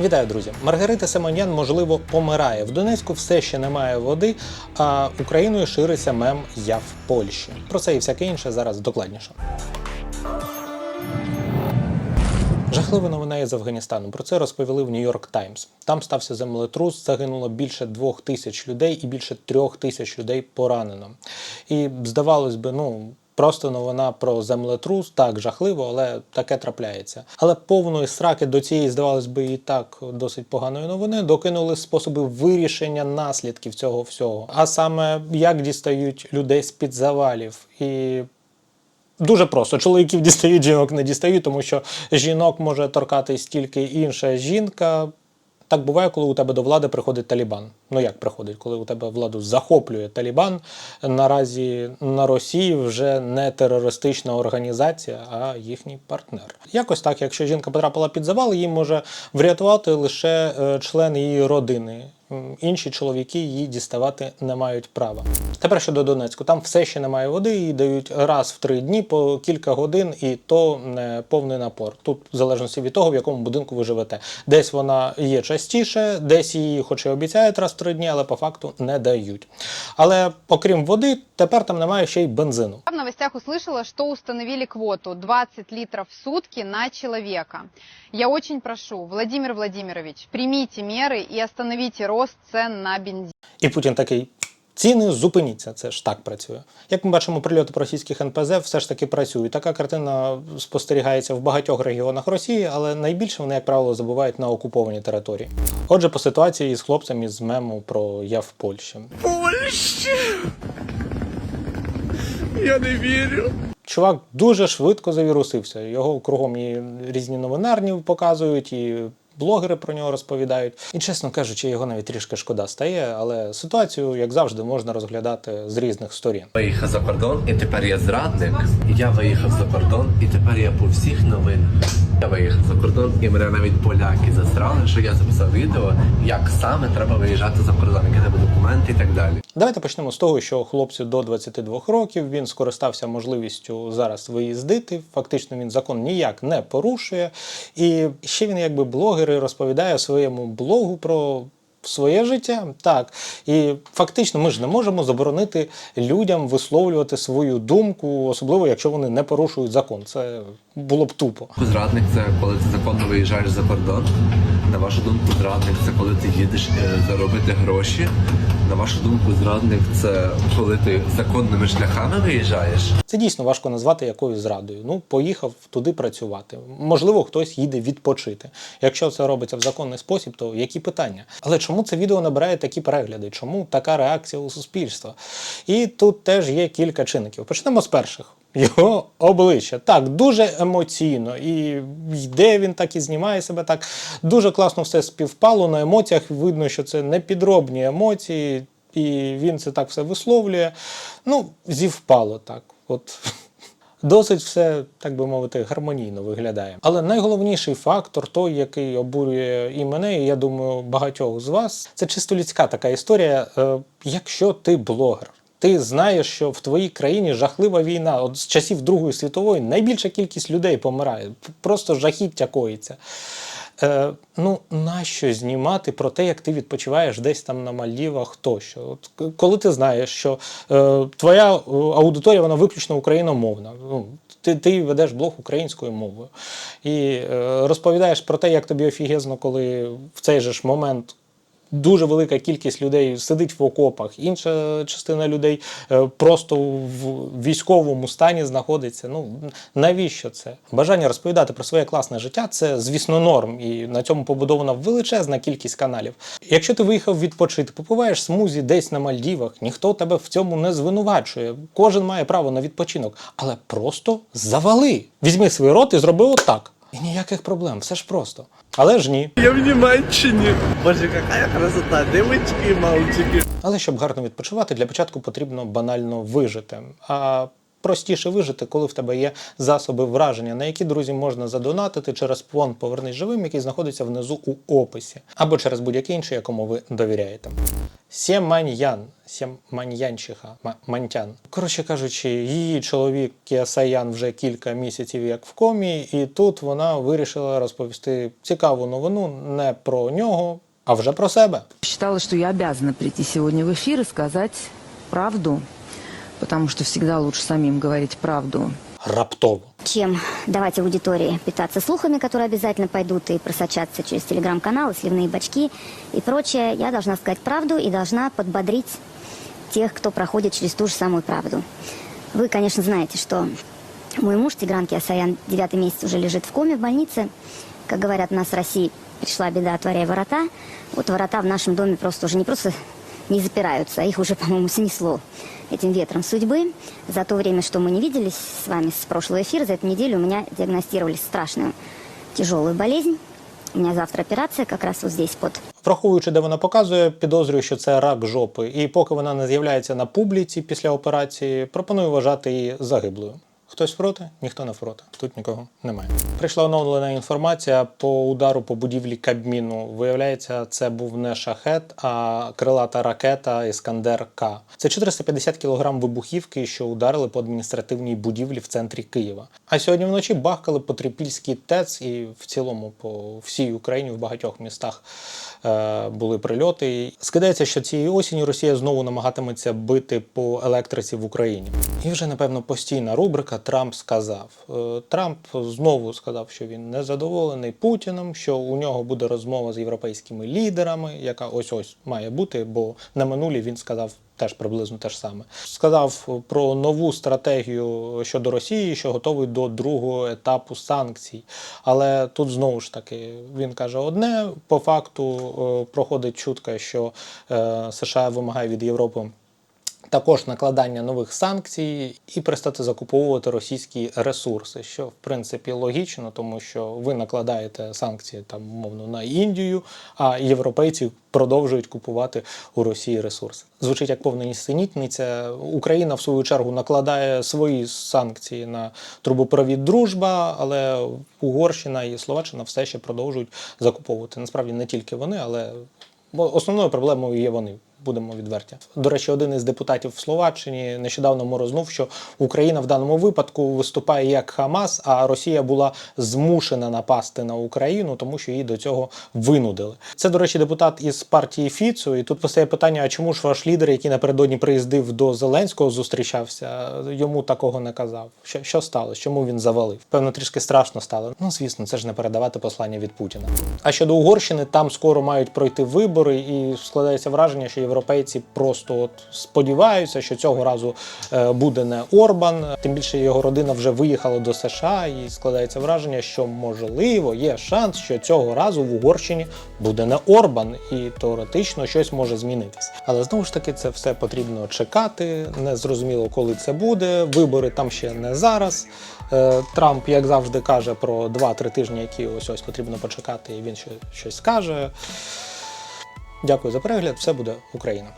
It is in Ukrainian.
Вітаю, друзі! Маргарита Симонян, можливо, помирає. В Донецьку все ще немає води, а Україною шириться мем Я в Польщі. Про це і всяке інше зараз докладніше. Жахлива новина із Афганістану. Про це розповіли в Нью-Йорк Таймс. Там стався землетрус, загинуло більше двох тисяч людей і більше трьох тисяч людей поранено. І здавалось би, ну. Просто новина про землетрус, так жахливо, але таке трапляється. Але повної сраки до цієї, здавалось би, і так досить поганої новини докинули способи вирішення наслідків цього всього. А саме як дістають людей з під завалів і Дуже просто. Чоловіків дістають, жінок не дістають, тому що жінок може торкатись тільки інша жінка. Так буває, коли у тебе до влади приходить Талібан. Ну як приходить, коли у тебе владу захоплює Талібан. Наразі на Росії вже не терористична організація, а їхній партнер. Якось так, якщо жінка потрапила під завал, її може врятувати лише е, член її родини. Інші чоловіки її діставати не мають права. Тепер щодо Донецьку, там все ще немає води, її дають раз в три дні по кілька годин, і то не повний напор. Тут в залежності від того, в якому будинку ви живете. Десь вона є частіше, десь її, хоч і обіцяють раз в три дні, але по факту не дають. Але окрім води, тепер там немає ще й бензину. В новостях услышала, что установили квоту 20 литров в сутки на человека. Я очень прошу, Владимир Владимирович, примите меры и остановите рост цен на бензин. І Путін такий. Ціни зупиніться, це ж так працює. Як ми бачимо, прильоти по російських НПЗ все ж таки працюють. Така картина спостерігається в багатьох регіонах Росії, але найбільше вони, як правило, забувають на окуповані території. Отже, по ситуації з хлопцем із мему про я в Польщі. Польщі! Я не вірю. Чувак дуже швидко завірусився. Його кругом і різні новинарні показують, і блогери про нього розповідають. І чесно кажучи, його навіть трішки шкода стає, але ситуацію, як завжди, можна розглядати з різних сторін. Виїхав за кордон, і тепер я зрадник. Я виїхав за кордон, і тепер я по всіх новинах. Я виїхав за кордон, і мене навіть поляки засрали, що я записав відео, як саме треба виїжджати за кордон, які тебе документи і так далі. Давайте почнемо з того, що хлопцю до 22 років він скористався можливістю зараз виїздити. Фактично він закон ніяк не порушує. І ще він, якби блогер, і розповідає у своєму блогу про. Своє життя, так. І фактично ми ж не можемо заборонити людям висловлювати свою думку, особливо якщо вони не порушують закон. Це було б тупо. Зрадник це коли ти законно виїжджаєш за кордон. На вашу думку, зрадник це коли ти їдеш е, заробити гроші. На вашу думку, зрадник це коли ти законними шляхами виїжджаєш. Це дійсно важко назвати якоюсь зрадою. Ну, поїхав туди працювати. Можливо, хтось їде відпочити. Якщо це робиться в законний спосіб, то які питання? Але чому це відео набирає такі перегляди? Чому така реакція у суспільства? І тут теж є кілька чинників. Почнемо з перших. Його обличчя так дуже емоційно, і йде він так і знімає себе так. Дуже класно все співпало на емоціях. Видно, що це не підробні емоції, і він це так все висловлює. Ну, зівпало так. От Досить все, так би мовити, гармонійно виглядає. Але найголовніший фактор, той, який обурює і мене, і я думаю, багатьох з вас, це чисто людська така історія. Е, якщо ти блогер, ти знаєш, що в твоїй країні жахлива війна. От з часів Другої світової найбільша кількість людей помирає, просто жахіття коїться. Е, ну, нащо знімати про те, як ти відпочиваєш десь там на Мальдівах тощо? От, коли ти знаєш, що е, твоя е, аудиторія вона виключно україномовна. Ну, ти, ти ведеш блог українською мовою і е, розповідаєш про те, як тобі офігезно, коли в цей же ж момент дуже велика кількість людей сидить в окопах, інша частина людей е, просто в військовому стані знаходиться. Ну навіщо це? Бажання розповідати про своє класне життя це, звісно, норм, і на цьому побудована величезна кількість каналів. Якщо ти виїхав відпочити, попиваєш смузі десь на Мальдівах, ніхто тебе в цьому не звинувачує. Кожен має право на відпочинок, але просто завали. Візьми свій рот і зроби отак. І ніяких проблем, все ж просто. Але ж ні. Я в Німеччині. Боже, яка красота, дивочки, мальчики. Але щоб гарно відпочивати, для початку потрібно банально вижити. А простіше вижити, коли в тебе є засоби враження, на які друзі можна задонатити через фонд Повернись живим, який знаходиться внизу у описі, або через будь-який інший, якому ви довіряєте. Сєманьян, Сєманьянчиха, Ма- Мантян. Коротше кажучи, її чоловік Кіасаян вже кілька місяців як в комі, і тут вона вирішила розповісти цікаву новину не про нього, а вже про себе. Считала, что я обязана прийти сегодня в эфир и сказать правду, потому что всегда лучше самим говорить правду. Раптово. чем давать аудитории питаться слухами, которые обязательно пойдут и просочатся через телеграм-каналы, сливные бачки и прочее. Я должна сказать правду и должна подбодрить тех, кто проходит через ту же самую правду. Вы, конечно, знаете, что мой муж Тигран Киасаян девятый месяц уже лежит в коме в больнице. Как говорят, у нас в России пришла беда, отворяя ворота. Вот ворота в нашем доме просто уже не просто не запираются, а их уже, по-моему, снесло этим ветром судьбы. За то время, что мы не виделись с вами с прошлого эфира, за эту неделю у меня диагностировали страшную тяжелую болезнь. У меня завтра операция как раз вот здесь под Враховуючи, де вона показує, підозрюю, що це рак жопи. І поки вона не з'являється на публіці після операції, пропоную вважати її загиблою. Хтось проти? Ніхто не проти. Тут нікого немає. Прийшла оновлена інформація по удару по будівлі Кабміну. Виявляється, це був не шахет, а крилата ракета Іскандер К. Це 450 кг вибухівки, що ударили по адміністративній будівлі в центрі Києва. А сьогодні вночі бахкали по Трипільській ТЕЦ і в цілому по всій Україні в багатьох містах е, були прильоти. Скидається, що цієї осені Росія знову намагатиметься бити по електриці в Україні. І вже напевно постійна рубрика Трамп сказав. Е, Трамп знову сказав, що він незадоволений Путіним, що у нього буде розмова з європейськими лідерами, яка ось ось має бути, бо на минулі він сказав. Теж приблизно те ж саме сказав про нову стратегію щодо Росії, що готовий до другого етапу санкцій. Але тут знову ж таки він каже одне: по факту е, проходить чутка, що е, США вимагає від Європи також накладання нових санкцій і перестати закуповувати російські ресурси, що в принципі логічно, тому що ви накладаєте санкції там умовно на Індію, а європейці продовжують купувати у Росії ресурси. Звучить як повна нісенітниця. Україна в свою чергу накладає свої санкції на трубопровід дружба, але Угорщина і Словаччина все ще продовжують закуповувати. Насправді не тільки вони, але основною проблемою є вони. Будемо відверті. До речі, один із депутатів в Словаччині нещодавно морознув, що Україна в даному випадку виступає як Хамас, а Росія була змушена напасти на Україну, тому що її до цього винудили. Це, до речі, депутат із партії Фіцу. І тут постає питання: а чому ж ваш лідер, який напередодні приїздив до Зеленського, зустрічався, йому такого не казав? Що, що сталося? Чому він завалив? Певно, трішки страшно стало. Ну, звісно, це ж не передавати послання від Путіна. А щодо Угорщини, там скоро мають пройти вибори, і складається враження, що європейці просто от сподіваються, що цього разу е, буде не Орбан. Тим більше його родина вже виїхала до США, і складається враження, що можливо є шанс, що цього разу в Угорщині буде не Орбан, і теоретично щось може змінитись. Але знову ж таки, це все потрібно чекати. Не зрозуміло, коли це буде. Вибори там ще не зараз. Е, Трамп, як завжди, каже про 2-3 тижні, які ось ось потрібно почекати, і він ще щось скаже. Дякую за перегляд. Все буде Україна.